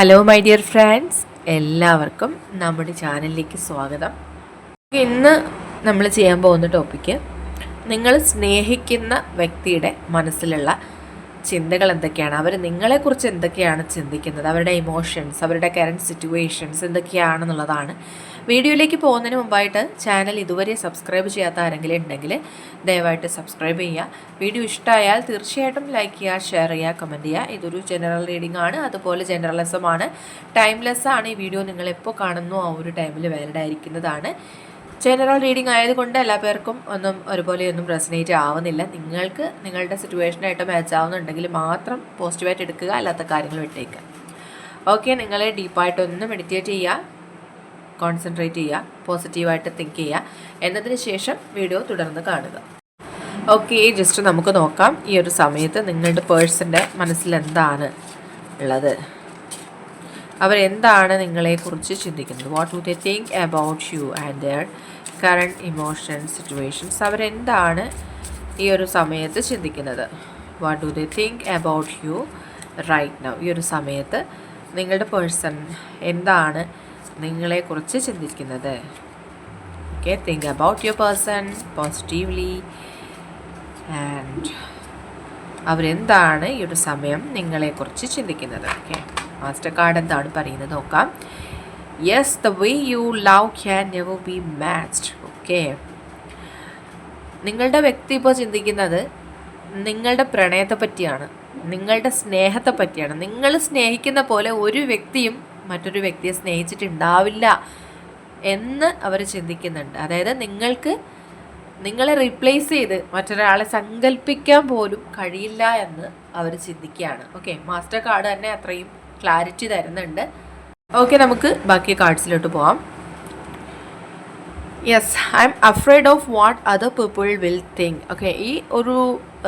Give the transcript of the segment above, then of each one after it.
Hello my dear friends എല്ലാവർക്കും നമ്മുടെ ചാനലിലേക്ക് സ്വാഗതം. ഇന്ന് നമ്മൾ ചെയ്യാൻ പോകുന്ന ടോപ്പിക്ക് നിങ്ങൾ സ്നേഹിക്കുന്ന വ്യക്തിയുടെ മനസ്സിലുള്ള ചിന്തകൾ എന്തൊക്കെയാണ്? അവർ നിങ്ങളെക്കുറിച്ച് എന്തൊക്കെയാണ് ചിന്തിക്കുന്നത്? അവരുടെ ഇമോഷൻസ് അവരുടെ കറണ്ട് സിറ്റുവേഷൻസ് എന്തൊക്കെയാണെന്നുള്ളതാണ് വീഡിയോയിലേക്ക് പോകുന്നതിന് മുമ്പായിട്ട് ചാനൽ ഇതുവരെ സബ്സ്ക്രൈബ് ചെയ്യാത്ത ആരെങ്കിലും ഉണ്ടെങ്കിൽ ദയവായിട്ട് സബ്സ്ക്രൈബ് ചെയ്യുക. വീഡിയോ ഇഷ്ടമായാൽ തീർച്ചയായിട്ടും ലൈക്ക് ചെയ്യുക ഷെയർ ചെയ്യുക കമന്റ് ചെയ്യുക. ഇതൊരു ജനറൽ റീഡിംഗ് ആണ്. അതുപോലെ ജനറലിസമാണ് ടൈംലെസ് ആണ്. ഈ വീഡിയോ നിങ്ങൾ എപ്പോൾ കാണുന്നു ആ ഒരു ടൈമിൽ വാലിഡ് ആയിരിക്കുന്നതാണ്. ജനറൽ റീഡിംഗ് ആയതുകൊണ്ട് എല്ലാ പേർക്കും ഒന്നും ഒരുപോലെയൊന്നും റെസനേറ്റ് ആവുന്നില്ല. നിങ്ങൾക്ക് നിങ്ങളുടെ സിറ്റുവേഷനായിട്ട് മാച്ച് ആവുന്നുണ്ടെങ്കിൽ മാത്രം പോസിറ്റീവായിട്ട് എടുക്കുക അല്ലാത്ത കാര്യങ്ങൾ വിട്ടേക്കുക. ഓക്കെ നിങ്ങൾ ഡീപ്പായിട്ടൊന്ന് മെഡിറ്റേറ്റ് ചെയ്യുക. കോൺസെൻട്രേറ്റ് ചെയ്യുക പോസിറ്റീവായിട്ട് തിങ്ക് ചെയ്യുക. എന്നതിന് ശേഷം വീഡിയോ തുടർന്ന് കാണുക. ഓക്കെ ജസ്റ്റ് നമുക്ക് നോക്കാം ഈ ഒരു സമയത്ത് നിങ്ങളുടെ പേഴ്സന്റെ മനസ്സിൽ എന്താണ് ഉള്ളത്. അവരെന്താണ് നിങ്ങളെക്കുറിച്ച് ചിന്തിക്കുന്നത്? What do they think about you and their current emotion situations അവരെന്താണ് ഈ ഒരു സമയത്ത് ചിന്തിക്കുന്നത്? What do they think about you right now ഈ ഒരു സമയത്ത് നിങ്ങളുടെ പേഴ്സൺ എന്താണ് നിങ്ങളെക്കുറിച്ച് ചിന്തിക്കുന്നത്. Okay think about your person positively and അവരെന്താണ് ഈ ഒരു സമയം നിങ്ങളെക്കുറിച്ച് ചിന്തിക്കുന്നത്? ഓക്കെ മാസ്റ്റർ കാർഡ് എന്താണ് പറയുന്നത് നോക്കാം. Yes the way you love can never be matched okay നിങ്ങളുടെ വ്യക്തി ഇപ്പോൾ ചിന്തിക്കുന്നത് നിങ്ങളുടെ പ്രണയത്തെ പറ്റിയാണ് നിങ്ങളുടെ സ്നേഹത്തെ പറ്റിയാണ്. നിങ്ങൾ സ്നേഹിക്കുന്ന പോലെ ഒരു വ്യക്തിയും മറ്റൊരു വ്യക്തിയെ സ്നേഹിച്ചിട്ടുണ്ടാവില്ല എന്ന് അവർ ചിന്തിക്കുന്നുണ്ട്. അതായത് നിങ്ങൾക്ക് നിങ്ങളെ റീപ്ലേസ് ചെയ്ത് മറ്റൊരാളെ സങ്കല്പിക്കാൻ പോലും കഴിയില്ല എന്ന് അവർ ചിന്തിക്കുകയാണ്. ഓക്കെ മാസ്റ്റർ കാർഡ് തന്നെ അത്രയും ക്ലാരിറ്റി തരുന്നുണ്ട്. ഓക്കെ നമുക്ക് ബാക്കി കാർഡ്സിലോട്ട് പോവാം. Yes I'm afraid of what other people will think okay ഈ ഒരു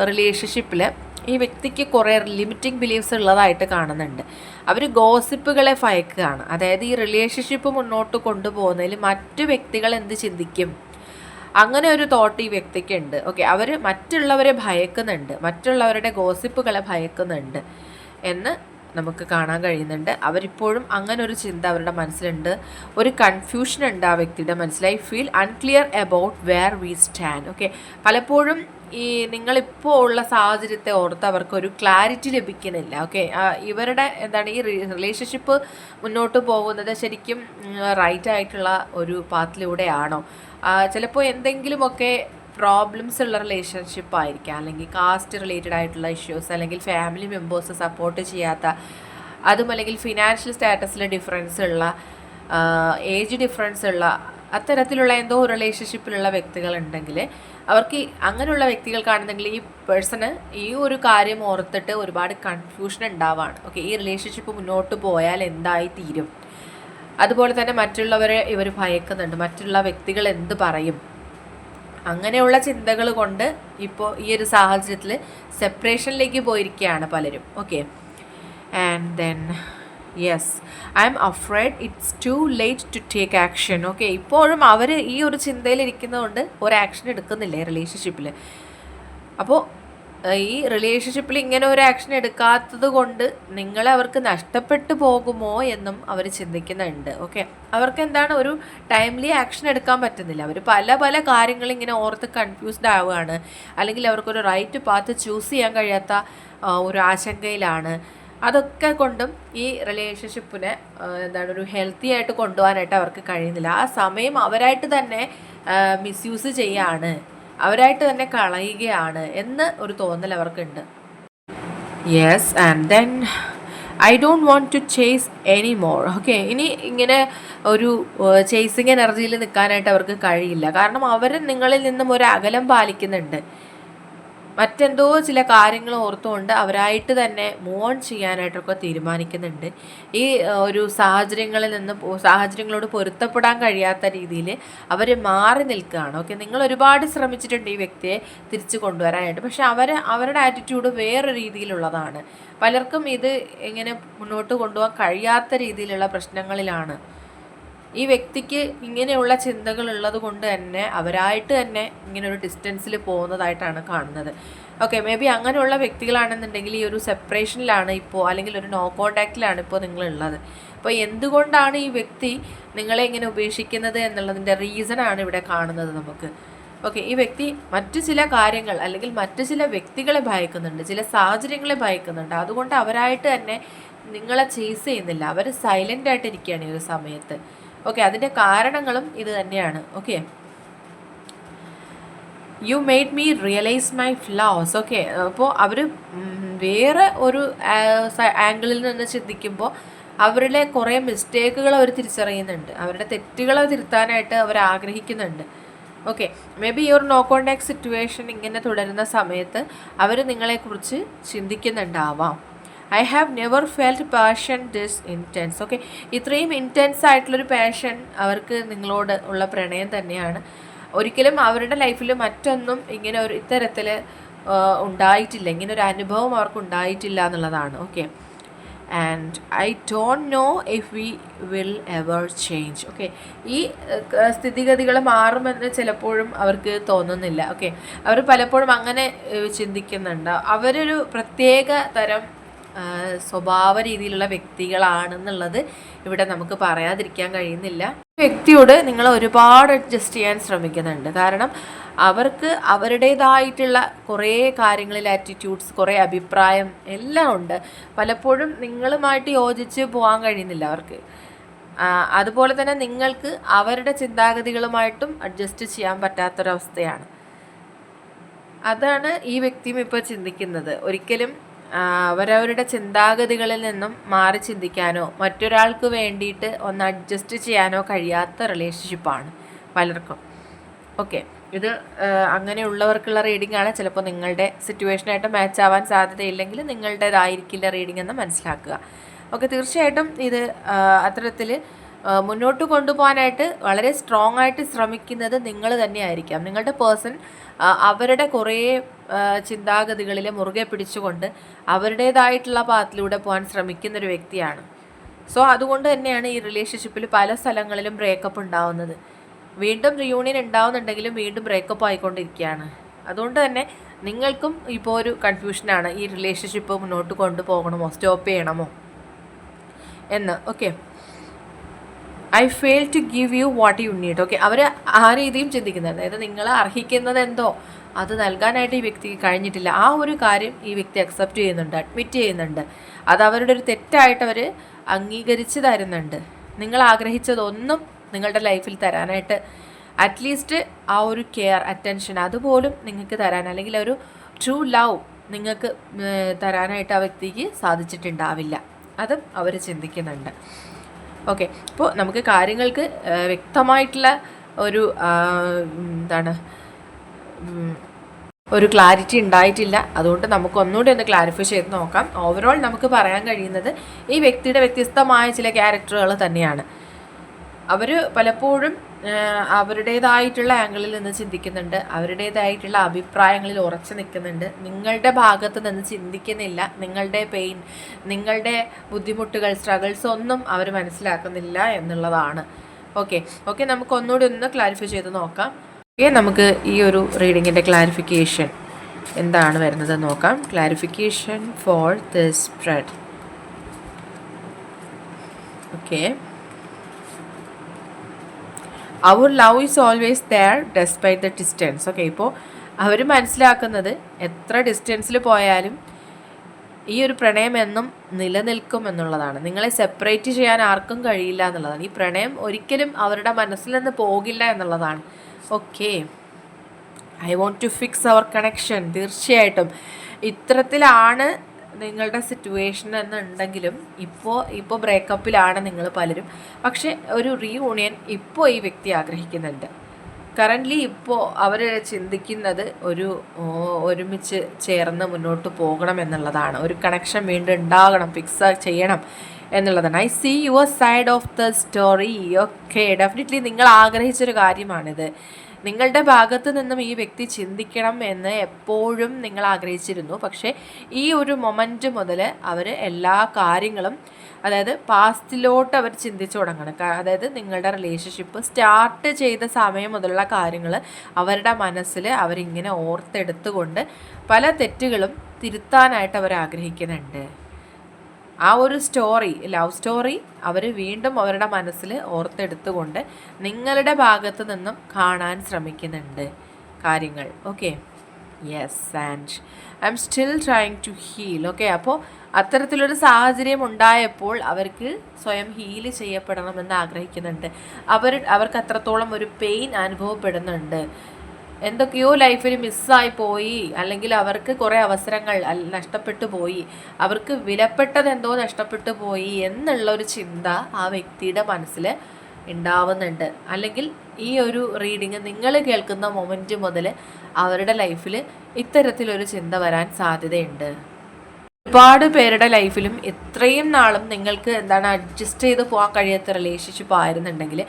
റിലേഷൻഷിപ്പിൽ ഈ വ്യക്തിക്ക് കുറേ ലിമിറ്റിംഗ് ബിലീഫ്സ് ഉള്ളതായിട്ട് കാണുന്നുണ്ട്. അവർ ഗോസിപ്പുകളെ ഭയക്കുകയാണ്. അതായത് ഈ റിലേഷൻഷിപ്പ് മുന്നോട്ട് കൊണ്ടുപോകുന്നതിൽ മറ്റു വ്യക്തികൾ എന്ത് ചിന്തിക്കും? അങ്ങനെ ഒരു തോട്ട് ഈ വ്യക്തിക്ക് ഉണ്ട് ഓക്കെ അവർ മറ്റുള്ളവരെ ഭയക്കുന്നുണ്ട്. മറ്റുള്ളവരുടെ ഗോസിപ്പുകളെ ഭയക്കുന്നുണ്ട് എന്ന് നമുക്ക് കാണാൻ കഴിയുന്നുണ്ട്. അവരിപ്പോഴും അങ്ങനെ ഒരു ചിന്ത അവരുടെ മനസ്സിലുണ്ട്. ഒരു കൺഫ്യൂഷൻ ഉണ്ട് ആ വ്യക്തിയുടെ മനസ്സിൽ. I feel unclear about where we stand okay പലപ്പോഴും ഈ നിങ്ങളിപ്പോൾ ഉള്ള സാഹചര്യത്തെ ഓർത്ത് അവർക്ക് ഒരു ക്ലാരിറ്റി ലഭിക്കുന്നില്ല. ഓക്കെ? ഇവരുടെ എന്താണ് ഈ റിലേഷൻഷിപ്പ് മുന്നോട്ട് പോകുന്നത് ശരിക്കും റൈറ്റ് ആയിട്ടുള്ള ഒരു പാത്തിലൂടെയാണോ ചിലപ്പോൾ എന്തെങ്കിലുമൊക്കെ പ്രോബ്ലംസ് ഉള്ള റിലേഷൻഷിപ്പ് ആയിരിക്കാം. അല്ലെങ്കിൽ കാസ്റ്റ് റിലേറ്റഡ് ആയിട്ടുള്ള ഇഷ്യൂസ് അല്ലെങ്കിൽ ഫാമിലി മെമ്പേഴ്സ് സപ്പോർട്ട് ചെയ്യാത്ത അതും അല്ലെങ്കിൽ ഫിനാൻഷ്യൽ സ്റ്റാറ്റസിൽ ഡിഫറൻസ് ഉള്ള ഏജ് ഡിഫറൻസ് ഉള്ള അത്തരത്തിലുള്ള എന്തോ റിലേഷൻഷിപ്പിലുള്ള വ്യക്തികൾ ഉണ്ടെങ്കിൽ അവർക്ക് അങ്ങനെയുള്ള വ്യക്തികൾക്കാണെന്നെങ്കിൽ ഈ പേഴ്സണ് ഈ ഒരു കാര്യം ഓർത്തിട്ട് ഒരുപാട് കൺഫ്യൂഷൻ ഉണ്ടാവാണ്. ഓക്കെ ഈ റിലേഷൻഷിപ്പ് മുന്നോട്ട് പോയാൽ എന്തായി തീരും? അതുപോലെ തന്നെ മറ്റുള്ളവരെ ഇവർ ഭയക്കുന്നുണ്ട്. മറ്റുള്ള വ്യക്തികൾ എന്ത് പറയും? അങ്ങനെയുള്ള ചിന്തകൾ കൊണ്ട് ഇപ്പോൾ ഈ ഒരു സാഹചര്യത്തിൽ സെപ്പറേഷനിലേക്ക് പോയിരിക്കുകയാണ് പലരും. Okay and then yes I'm afraid it's too late to take action okay ഇപ്പോഴും അവർ ഈ ഒരു ചിന്തയിൽ ഇരിക്കുന്നതുകൊണ്ട് ഒരു ആക്ഷൻ എടുക്കുന്നില്ല റിലേഷൻഷിപ്പിൽ അപ്പോൾ ഈ റിലേഷൻഷിപ്പിൽ ഇങ്ങനെ ഒരു ആക്ഷൻ എടുക്കാത്തത് കൊണ്ട് നിങ്ങളെ അവർക്ക് നഷ്ടപ്പെട്ടു പോകുമോ എന്നും അവർ ചിന്തിക്കുന്നുണ്ട്. ഓക്കെ അവർക്ക് എന്താണ് ഒരു ടൈംലി ആക്ഷൻ എടുക്കാൻ പറ്റുന്നില്ല. അവർ പല പല കാര്യങ്ങൾ ഇങ്ങനെ ഓർത്ത് കൺഫ്യൂസ്ഡ് ആവുകയാണ്. അല്ലെങ്കിൽ അവർക്കൊരു റൈറ്റ് പാത്ത് ചൂസ് ചെയ്യാൻ കഴിയാത്ത ഒരു ആശങ്കയിലാണ്. അതൊക്കെ കൊണ്ടും ഈ റിലേഷൻഷിപ്പിനെ എന്താണ് ഒരു ഹെൽത്തി ആയിട്ട് കൊണ്ടുപോകാനായിട്ട് അവർക്ക് കഴിയുന്നില്ല. ആ സമയം അവരായിട്ട് തന്നെ മിസ്യൂസ് ചെയ്യാണ്. അവരായിട്ട് തന്നെ കളയുകയാണ് എന്ന് ഒരു തോന്നൽ അവർക്കുണ്ട്. Yes and then I don't want to chase any more okay ഇനി ഇങ്ങനെ ഒരു ചേസിങ് എനർജിയിൽ നിൽക്കാനായിട്ട് അവർക്ക് കഴിയില്ല. കാരണം അവർ നിങ്ങളിൽ നിന്നും ഒരു അകലം പാലിക്കുന്നുണ്ട്. മറ്റെന്തോ ചില കാര്യങ്ങൾ ഓർത്തുകൊണ്ട് അവരായിട്ട് തന്നെ മൂവ് ഓൺ ചെയ്യാനായിട്ടൊക്കെ തീരുമാനിക്കുന്നുണ്ട്. ഈ ഒരു സാഹചര്യങ്ങളിൽ നിന്ന് സാഹചര്യങ്ങളോട് പൊരുത്തപ്പെടാൻ കഴിയാത്ത രീതിയിൽ അവർ മാറി നിൽക്കുകയാണ്. ഓക്കെ നിങ്ങൾ ഒരുപാട് ശ്രമിച്ചിട്ടുണ്ട് ഈ വ്യക്തിയെ തിരിച്ചു കൊണ്ടുവരാനായിട്ട്. പക്ഷെ അവർ അവരുടെ ആറ്റിറ്റ്യൂഡ് വേറെ രീതിയിലുള്ളതാണ്. പലർക്കും ഇത് എങ്ങനെ മുന്നോട്ട് കൊണ്ടുപോകാൻ കഴിയാത്ത രീതിയിലുള്ള പ്രശ്നങ്ങളിലാണ് ഈ വ്യക്തിക്ക് ഇങ്ങനെയുള്ള ചിന്തകൾ ഉള്ളത് കൊണ്ട് തന്നെ അവരായിട്ട് തന്നെ ഇങ്ങനെ ഒരു ഡിസ്റ്റൻസിൽ പോകുന്നതായിട്ടാണ് കാണുന്നത്. ഓക്കെ മേ ബി അങ്ങനെയുള്ള വ്യക്തികളാണെന്നുണ്ടെങ്കിൽ ഈ ഒരു സെപ്പറേഷനിലാണ് ഇപ്പോൾ അല്ലെങ്കിൽ ഒരു നോ കോണ്ടാക്റ്റിലാണ് ഇപ്പോൾ നിങ്ങളുള്ളത്. അപ്പോൾ എന്തുകൊണ്ടാണ് ഈ വ്യക്തി നിങ്ങളെ ഇങ്ങനെ ഉപേക്ഷിക്കുന്നത് എന്നുള്ളതിന്റെ റീസണാണ് ഇവിടെ കാണുന്നത് നമുക്ക്. ഓക്കെ ഈ വ്യക്തി മറ്റു ചില കാര്യങ്ങൾ അല്ലെങ്കിൽ മറ്റു ചില വ്യക്തികളെ ഭയക്കുന്നുണ്ട് ചില സാഹചര്യങ്ങളെ ഭയക്കുന്നുണ്ട്. അതുകൊണ്ട് അവരായിട്ട് തന്നെ നിങ്ങളെ ചേസ് ചെയ്യുന്നില്ല. അവർ സൈലന്റ് ആയിട്ട് ഇരിക്കുകയാണ് ഈ ഒരു സമയത്ത്. ഓക്കെ അതിന്റെ കാരണങ്ങളും ഇത് തന്നെയാണ്. Okay you made me realise my flaws okay അപ്പോൾ അവർ വേറെ ഒരു ആംഗിളിൽ നിന്ന് ചിന്തിക്കുമ്പോൾ അവരുടെ കുറേ മിസ്റ്റേക്കുകൾ അവർ തിരിച്ചറിയുന്നുണ്ട്. അവരുടെ തെറ്റുകൾ തിരുത്താനായിട്ട് അവർ ആഗ്രഹിക്കുന്നുണ്ട്. ഓക്കെ മേ ബി ഒരു നോ കോണ്ടാക്ട് സിറ്റുവേഷൻ ഇങ്ങനെ തുടരുന്ന സമയത്ത് അവർ നിങ്ങളെക്കുറിച്ച് ചിന്തിക്കുന്നുണ്ടാവാം. I have never felt passion this intense okay ഇത്രയും ഇന്റൻസ് ആയിട്ടുള്ളൊരു പാഷൻ അവർക്ക് നിങ്ങളോട് ഉള്ള പ്രണയം തന്നെയാണ്. ഒരിക്കലും അവരുടെ ലൈഫിൽ മറ്റൊന്നും ഇങ്ങനെ ഒരു ഇത്തരത്തിൽ ഉണ്ടായിട്ടില്ല. ഇങ്ങനെ ഒരു അനുഭവം അവർക്ക് ഉണ്ടായിട്ടില്ല എന്നുള്ളതാണ്. Okay and I don't know if we will ever change okay ഈ സ്ഥിതിഗതികൾ മാറുമെന്ന് ചിലപ്പോഴും അവർക്ക് തോന്നുന്നില്ല. ഓക്കെ അവർ പലപ്പോഴും അങ്ങനെ ചിന്തിക്കുന്നുണ്ട്. അവരൊരു പ്രത്യേക തരം സ്വഭാവ രീതിയിലുള്ള വ്യക്തികളാണെന്നുള്ളത് ഇവിടെ നമുക്ക് പറയാതിരിക്കാൻ കഴിയുന്നില്ല. വ്യക്തിയോട് നിങ്ങൾ ഒരുപാട് അഡ്ജസ്റ്റ് ചെയ്യാൻ ശ്രമിക്കുന്നുണ്ട്. കാരണം അവർക്ക് അവരുടേതായിട്ടുള്ള കുറേ കാര്യങ്ങളിൽ ആറ്റിറ്റ്യൂഡ്സ് കുറേ അഭിപ്രായം എല്ലാം ഉണ്ട്. പലപ്പോഴും നിങ്ങളുമായിട്ട് യോജിച്ച് പോകാൻ കഴിയുന്നില്ല അവർക്ക്. അതുപോലെ തന്നെ നിങ്ങൾക്ക് അവരുടെ ചിന്താഗതികളുമായിട്ടും അഡ്ജസ്റ്റ് ചെയ്യാൻ പറ്റാത്തൊരവസ്ഥയാണ്. അതാണ് ഈ വ്യക്തിയും ഇപ്പോൾ ചിന്തിക്കുന്നത്. ഒരിക്കലും അവരവരുടെ ചിന്താഗതികളിൽ നിന്നും മാറി ചിന്തിക്കാനോ മറ്റൊരാൾക്ക് വേണ്ടിയിട്ട് ഒന്ന് അഡ്ജസ്റ്റ് ചെയ്യാനോ കഴിയാത്ത റിലേഷൻഷിപ്പാണ് പലർക്കും. ഓക്കെ ഇത് അങ്ങനെയുള്ളവർക്കുള്ള റീഡിംഗ് ആണ്. ചിലപ്പോൾ നിങ്ങളുടെ സിറ്റുവേഷനായിട്ട് മാച്ച് ആവാൻ സാധ്യതയില്ലെങ്കിൽ നിങ്ങളുടേതായിരിക്കില്ല റീഡിംഗ് എന്ന് മനസ്സിലാക്കുക. ഓക്കെ തീർച്ചയായിട്ടും ഇത് അത്തരത്തിൽ മുന്നോട്ട് കൊണ്ടുപോകാനായിട്ട് വളരെ സ്ട്രോങ് ആയിട്ട് ശ്രമിക്കുന്നത് നിങ്ങൾ തന്നെയായിരിക്കാം. നിങ്ങളുടെ പേഴ്സൺ അവരുടെ കുറേ ചിന്താഗതികളിൽ മുറുകെ പിടിച്ചുകൊണ്ട് അവരുടേതായിട്ടുള്ള പാത്തിലൂടെ പോകാൻ ശ്രമിക്കുന്ന ഒരു വ്യക്തിയാണ്. സോ അതുകൊണ്ട് തന്നെയാണ് ഈ റിലേഷൻഷിപ്പിൽ പല സ്ഥലങ്ങളിലും ബ്രേക്കപ്പ് ഉണ്ടാവുന്നത്. വീണ്ടും റിയൂണിയൻ ഉണ്ടാവുന്നുണ്ടെങ്കിലും വീണ്ടും ബ്രേക്കപ്പ് ആയിക്കൊണ്ടിരിക്കുകയാണ്. അതുകൊണ്ട് തന്നെ നിങ്ങൾക്കും ഇപ്പോൾ ഒരു കൺഫ്യൂഷനാണ് ഈ റിലേഷൻഷിപ്പ് മുന്നോട്ട് കൊണ്ടുപോകണമോ സ്റ്റോപ്പ് ചെയ്യണമോ എന്ന്. Okay I fail to give you what you need okay അവർ ആ രീതിയും ചിന്തിക്കുന്നത് അതായത് നിങ്ങൾ അർഹിക്കുന്നത് എന്തോ? അത് നൽകാനായിട്ട് ഈ വ്യക്തിക്ക് കഴിഞ്ഞിട്ടില്ല. ആ ഒരു കാര്യം ഈ വ്യക്തി അക്സെപ്റ്റ് ചെയ്യുന്നുണ്ട് അഡ്മിറ്റ് ചെയ്യുന്നുണ്ട്. അത് അവരുടെ ഒരു തെറ്റായിട്ട് അവർ അംഗീകരിച്ച് തരുന്നുണ്ട്. നിങ്ങൾ ആഗ്രഹിച്ചതൊന്നും നിങ്ങളുടെ ലൈഫിൽ തരാനായിട്ട് അറ്റ്ലീസ്റ്റ് ആ ഒരു കെയർ അറ്റൻഷൻ അതുപോലും നിങ്ങൾക്ക് തരാൻ അല്ലെങ്കിൽ ഒരു ട്രൂ ലവ് നിങ്ങൾക്ക് തരാനായിട്ട് ആ വ്യക്തിക്ക് സാധിച്ചിട്ടുണ്ടാവില്ല. അതും അവർ ചിന്തിക്കുന്നുണ്ട്. ഓക്കെ. അപ്പോൾ നമുക്ക് കാര്യങ്ങൾക്ക് വ്യക്തമായിട്ടുള്ള ഒരു എന്താണ് ഒരു ക്ലാരിറ്റി ഉണ്ടായിട്ടില്ല. അതുകൊണ്ട് നമുക്ക് ഒന്നുകൂടി ഒന്ന് ക്ലാരിഫൈ ചെയ്ത് നോക്കാം. ഓവറോൾ നമുക്ക് പറയാൻ കഴിയുന്നത് ഈ വ്യക്തിയുടെ വ്യത്യസ്തമായ ചില ക്യാരക്ടറുകൾ തന്നെയാണ്. അവർ പലപ്പോഴും അവരുടേതായിട്ടുള്ള ആംഗിളിൽ നിന്ന് ചിന്തിക്കുന്നുണ്ട്. അവരുടേതായിട്ടുള്ള അഭിപ്രായങ്ങളിൽ ഉറച്ചു നിൽക്കുന്നുണ്ട്. നിങ്ങളുടെ ഭാഗത്ത് നിന്ന് ചിന്തിക്കുന്നില്ല. നിങ്ങളുടെ പെയിൻ നിങ്ങളുടെ ബുദ്ധിമുട്ടുകൾ സ്ട്രഗിൾസ് ഒന്നും അവർ മനസ്സിലാക്കുന്നില്ല എന്നുള്ളതാണ്. ഓക്കെ ഓക്കെ നമുക്ക് ഒന്നുകൂടി ഒന്ന് ക്ലാരിഫൈ ചെയ്ത് നോക്കാം. ഓക്കെ നമുക്ക് ഈ ഒരു റീഡിങ്ങിന്റെ ക്ലാരിഫിക്കേഷൻ എന്താണ് വരുന്നത് നോക്കാം. Clarification for this spread okay our love is always there despite the distance okay ഇപ്പോൾ അവർ മനസ്സിലാക്കുന്നത് എത്ര ഡിസ്റ്റൻസിൽ പോയാലും ഈ ഒരു പ്രണയം എന്നും നിലനിൽക്കും എന്നുള്ളതാണ്. നിങ്ങളെ സെപ്പറേറ്റ് ചെയ്യാൻ ആർക്കും കഴിയില്ല എന്നുള്ളതാണ്. ഈ പ്രണയം ഒരിക്കലും അവരുടെ മനസ്സിൽ നിന്ന് പോകില്ല എന്നുള്ളതാണ്. Okay I want to fix our connection തീർച്ചയായിട്ടും. ഇത്തരത്തിലാണ് നിങ്ങളുടെ സിറ്റുവേഷൻ എന്നുണ്ടെങ്കിലും ഇപ്പോൾ ഇപ്പോൾ ബ്രേക്കപ്പിലാണ് നിങ്ങൾ പലരും. പക്ഷേ ഒരു റീയൂണിയൻ ഇപ്പോൾ ഈ വ്യക്തി ആഗ്രഹിക്കുന്നുണ്ട്. കറന്റ്ലി ഇപ്പോൾ അവർ ചിന്തിക്കുന്നത് ഒരു ഒരുമിച്ച് ചേർന്ന് മുന്നോട്ട് പോകണം എന്നുള്ളതാണ്. ഒരു കണക്ഷൻ വീണ്ടും ഉണ്ടാകണം ഫിക്സ് ചെയ്യണം. എന്നുള്ളതാണ്. I see your side of the story okay definitely നിങ്ങൾ ആഗ്രഹിച്ചൊരു കാര്യമാണിത്. നിങ്ങളുടെ ഭാഗത്ത് നിന്നും ഈ വ്യക്തി ചിന്തിക്കണം എന്ന് എപ്പോഴും നിങ്ങൾ ആഗ്രഹിച്ചിരുന്നു. പക്ഷേ ഈ ഒരു മൊമെന്റ് മുതൽ അവർ എല്ലാ കാര്യങ്ങളും അതായത് പാസ്റ്റിലോട്ട് അവർ ചിന്തിച്ചു തുടങ്ങണം. അതായത് നിങ്ങളുടെ റിലേഷൻഷിപ്പ് സ്റ്റാർട്ട് ചെയ്ത സമയം മുതലുള്ള കാര്യങ്ങൾ അവരുടെ മനസ്സിൽ അവരിങ്ങനെ ഓർത്തെടുത്തുകൊണ്ട് പല തെറ്റുകളും തിരുത്താനായിട്ട് അവർ ആഗ്രഹിക്കുന്നുണ്ട്. ആ ഒരു സ്റ്റോറി ലവ് സ്റ്റോറി അവർ വീണ്ടും അവരുടെ മനസ്സിൽ ഓർത്തെടുത്തുകൊണ്ട് നിങ്ങളുടെ ഭാഗത്ത് നിന്നും കാണാൻ ശ്രമിക്കുന്നുണ്ട് കാര്യങ്ങൾ. Okay yes and I'm still trying to heal okay അപ്പോൾ അത്തരത്തിലൊരു സാഹചര്യം ഉണ്ടായപ്പോൾ അവർക്ക് സ്വയം ഹീൽ ചെയ്യപ്പെടണമെന്ന് ആഗ്രഹിക്കുന്നുണ്ട്. അവർ അവർക്ക് അത്രത്തോളം ഒരു പെയിൻ അനുഭവപ്പെടുന്നുണ്ട്. എന്തൊക്കെയോ ലൈഫിൽ മിസ്സായി പോയി. അല്ലെങ്കിൽ അവർക്ക് കുറേ അവസരങ്ങൾ നഷ്ടപ്പെട്ടു പോയി. അവർക്ക് വിലപ്പെട്ടത് എന്തോ നഷ്ടപ്പെട്ടു പോയി എന്നുള്ള ഒരു ചിന്ത ആ വ്യക്തിയുടെ മനസ്സിൽ ഉണ്ടാവുന്നുണ്ട് അല്ലെങ്കിൽ ഈ ഒരു റീഡിങ് നിങ്ങൾ കേൾക്കുന്ന മൊമെന്റ് മുതൽ അവരുടെ ലൈഫിൽ ഇത്തരത്തിലൊരു ചിന്ത വരാൻ സാധ്യതയുണ്ട്. ഒരുപാട് പേരുടെ ലൈഫിലും എത്രയും നാളും നിങ്ങൾക്ക് എന്താണ് അഡ്ജസ്റ്റ് ചെയ്ത് പോകാൻ കഴിയാത്ത റിലേഷൻഷിപ്പ് ആയിരുന്നുണ്ടെങ്കിൽ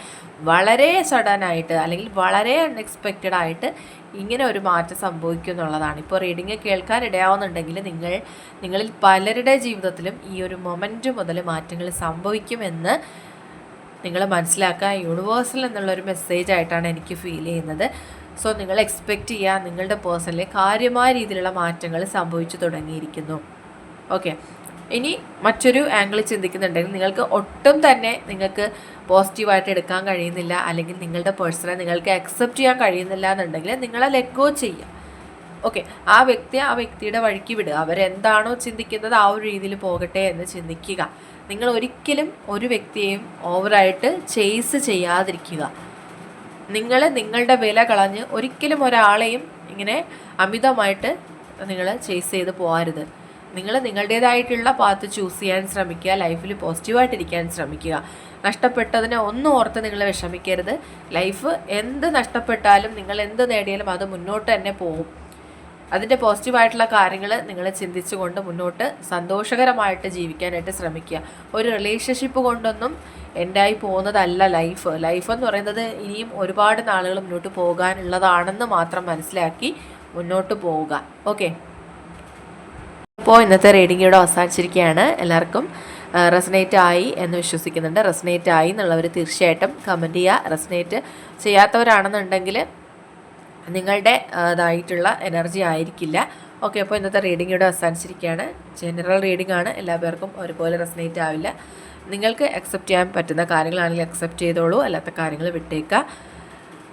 വളരെ സഡനായിട്ട് അല്ലെങ്കിൽ വളരെ അൺഎക്സ്പെക്റ്റഡ് ആയിട്ട് ഇങ്ങനെ ഒരു മാറ്റം സംഭവിക്കും എന്നുള്ളതാണ്. ഇപ്പോൾ റീഡിങ് കേൾക്കാൻ ഇടയാവുന്നുണ്ടെങ്കിൽ നിങ്ങൾ നിങ്ങളിൽ പലരുടെ ജീവിതത്തിലും ഈ ഒരു മൊമെന്റ് മുതൽ മാറ്റങ്ങൾ സംഭവിക്കുമെന്ന് നിങ്ങൾ മനസ്സിലാക്കുക. യൂണിവേഴ്സൽ എന്നുള്ളൊരു മെസ്സേജ് ആയിട്ടാണ് എനിക്ക് ഫീൽ ചെയ്യുന്നത്. സോ നിങ്ങൾ എക്സ്പെക്റ്റ് ചെയ്യുക നിങ്ങളുടെ പേഴ്സണലി കാര്യമായ രീതിയിലുള്ള മാറ്റങ്ങൾ സംഭവിച്ചു തുടങ്ങിയിരിക്കുന്നു. ഓക്കെ ഇനി മറ്റൊരു ആംഗിൾ ചിന്തിക്കുന്നുണ്ടെങ്കിൽ നിങ്ങൾക്ക് ഒട്ടും തന്നെ നിങ്ങൾക്ക് പോസിറ്റീവായിട്ട് എടുക്കാൻ കഴിയുന്നില്ല അല്ലെങ്കിൽ നിങ്ങളുടെ പേഴ്സണെ നിങ്ങൾക്ക് അക്സെപ്റ്റ് ചെയ്യാൻ കഴിയുന്നില്ല എന്നുണ്ടെങ്കിൽ നിങ്ങളെ ലെറ്റ് ഗോ ചെയ്യുക. ഓക്കെ ആ വ്യക്തി ആ വ്യക്തിയുടെ വഴിക്ക് വിടുക. അവരെന്താണോ ചിന്തിക്കുന്നത് ആ ഒരു രീതിയിൽ പോകട്ടെ എന്ന് ചിന്തിക്കുക. നിങ്ങൾ ഒരിക്കലും ഒരു വ്യക്തിയെയും ഓവറായിട്ട് ചേസ് ചെയ്യാതിരിക്കുക. നിങ്ങൾ നിങ്ങളുടെ വില കളഞ്ഞ് ഒരിക്കലും ഒരാളെയും ഇങ്ങനെ അമിതമായിട്ട് നിങ്ങൾ ചേസ് ചെയ്ത് പോകരുത്. നിങ്ങൾ നിങ്ങളുടേതായിട്ടുള്ള പാത്ത് ചൂസ് ചെയ്യാൻ ശ്രമിക്കുക ലൈഫിൽ പോസിറ്റീവായിട്ടിരിക്കാൻ ശ്രമിക്കുക. നഷ്ടപ്പെട്ടതിനെ ഒന്നും ഓർത്ത് നിങ്ങൾ വിഷമിക്കരുത്. ലൈഫ് എന്ത് നഷ്ടപ്പെട്ടാലും നിങ്ങൾ എന്ത് നേടിയാലും അത് മുന്നോട്ട് തന്നെ പോകും. അതിന്റെ പോസിറ്റീവായിട്ടുള്ള കാര്യങ്ങൾ നിങ്ങൾ ചിന്തിച്ചുകൊണ്ട് മുന്നോട്ട് സന്തോഷകരമായിട്ട് ജീവിക്കാനായിട്ട് ശ്രമിക്കുക. ഒരു റിലേഷൻഷിപ്പ് കൊണ്ടൊന്നും എന്റായി പോകുന്നതല്ല ലൈഫ് ലൈഫ് എന്ന് പറയുന്നത് ഇനിയും ഒരുപാട് നാളുകൾ മുന്നോട്ട് പോകാനുള്ളതാണെന്ന് മാത്രം മനസ്സിലാക്കി മുന്നോട്ട് പോവുക. ഓക്കെ അപ്പോൾ ഇന്നത്തെ റീഡിംഗ് ഇവിടെ അവസാനിച്ചിരിക്കുകയാണ്. എല്ലാവർക്കും റെസനേറ്റ് ആയി എന്ന് വിശ്വസിക്കുന്നുണ്ട്. റെസനേറ്റ് ആയി എന്നുള്ളവർ തീർച്ചയായിട്ടും കമന്റ് ചെയ്യുക. റെസനേറ്റ് ചെയ്യാത്തവരാണെന്നുണ്ടെങ്കിൽ നിങ്ങളുടെ ഇതായിട്ടുള്ള എനർജി ആയിരിക്കില്ല. ഓക്കെ അപ്പോൾ ഇന്നത്തെ റീഡിംഗ് ഇവിടെ അവസാനിച്ചിരിക്കുകയാണ്. ജനറൽ റീഡിംഗ് ആണ്. എല്ലാ പേർക്കും ഒരുപോലെ റെസനേറ്റ് ആവില്ല. നിങ്ങൾക്ക് അക്സെപ്റ്റ് ചെയ്യാൻ പറ്റുന്ന കാര്യങ്ങളാണെങ്കിൽ അക്സെപ്റ്റ് ചെയ്തോളൂ. അല്ലാത്ത കാര്യങ്ങൾ വിട്ടേക്കുക.